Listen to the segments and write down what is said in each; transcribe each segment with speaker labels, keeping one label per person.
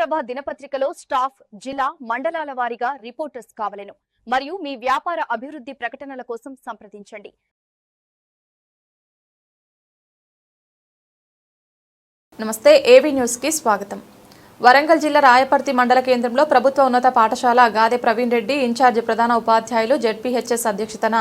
Speaker 1: ఆంధ్రప్రభ దినపత్రికలో స్టాఫ్ జిల్లా మండలాల వారీగా రిపోర్టర్స్ కావలను. మరియు మీ వ్యాపార అభివృద్ధి ప్రకటనల కోసం సంప్రదించండి.
Speaker 2: నమస్తే ఏవీ న్యూస్కి స్వాగతం. వరంగల్ జిల్లా రాయపర్తి మండల కేంద్రంలో ప్రభుత్వ ఉన్నత పాఠశాల గాదే ప్రవీణ్ రెడ్డి ఇన్ఛార్జ్ ప్రధాన ఉపాధ్యాయులు జెడ్పీహెచ్ఎస్ అధ్యక్షతన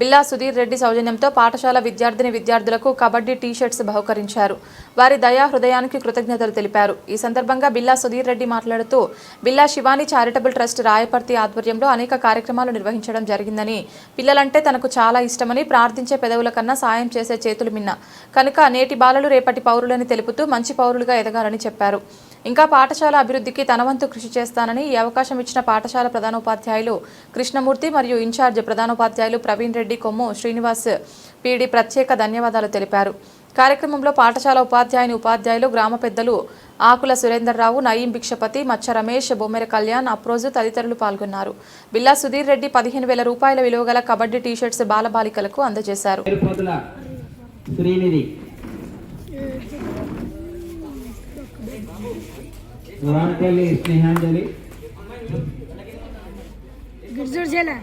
Speaker 2: బిల్లా సుధీర్ రెడ్డి సౌజన్యంతో పాఠశాల విద్యార్థిని విద్యార్థులకు కబడ్డీ టీ షర్ట్స్ బహుకరించారు. వారి దయా హృదయానికి కృతజ్ఞతలు తెలిపారు. ఈ సందర్భంగా బిల్లా సుధీర్ రెడ్డి మాట్లాడుతూ బిల్లా శివాని చారిటబుల్ ట్రస్ట్ రాయపర్తి ఆధ్వర్యంలో అనేక కార్యక్రమాలు నిర్వహించడం జరిగిందని పిల్లలంటే తనకు చాలా ఇష్టమని ప్రార్థించే పెదవుల కన్నా సాయం చేసే చేతులు మిన్న. కనుక నేటి బాలలు రేపటి పౌరులని తెలుపుతూ మంచి పౌరులుగా ఎదగాలని చెప్పారు. ఇంకా పాఠశాల అభివృద్ధికి తనవంతు కృషి చేస్తానని ఈ అవకాశం ఇచ్చిన పాఠశాల ప్రధానోపాధ్యాయులు కృష్ణమూర్తి మరియు ఇన్ఛార్జ్ ప్రధానోపాధ్యాయులు ప్రవీణ్ రెడ్డి కొమ్ము శ్రీనివాస్ పీడి ప్రత్యేక ధన్యవాదాలు తెలిపారు. కార్యక్రమంలో పాఠశాల ఉపాధ్యాయుని ఉపాధ్యాయులు గ్రామ పెద్దలు ఆకుల సురేందర్రావు నయీం భిక్షపతి మచ్చ రమేష్ బొమ్మెర కళ్యాణ్ అప్రోజు తదితరులు పాల్గొన్నారు. బిల్లా సుధీర్ రెడ్డి పదిహేను వేల రూపాయల విలువ గల కబడ్డీ టీషర్ట్స్ బాలబాలికలకు అందజేశారు.
Speaker 3: తిరుపతుల శ్రీనిధి రాణపల్లి స్నేహాంజలి
Speaker 4: గిర్జుడు చేయలే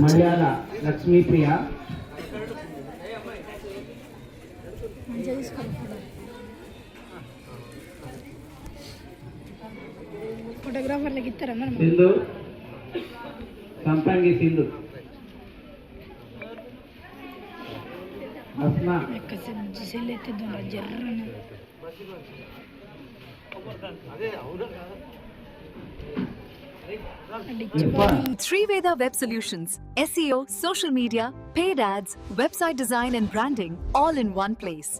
Speaker 3: మలయాళ లక్ష్మీప్రియ
Speaker 4: మంచిగా తీసుకోవాలి ఫోటోగ్రాఫర్లకి ఇస్తారా మనం
Speaker 3: సింధు సంపంగి సింధు అస్మా
Speaker 4: ఎక్క సెల్ ఎత్తిద్దాం రా జర్రన
Speaker 3: Irfan
Speaker 5: Three Veda Web Solutions, SEO, social media, paid ads, website design and branding, all in one place.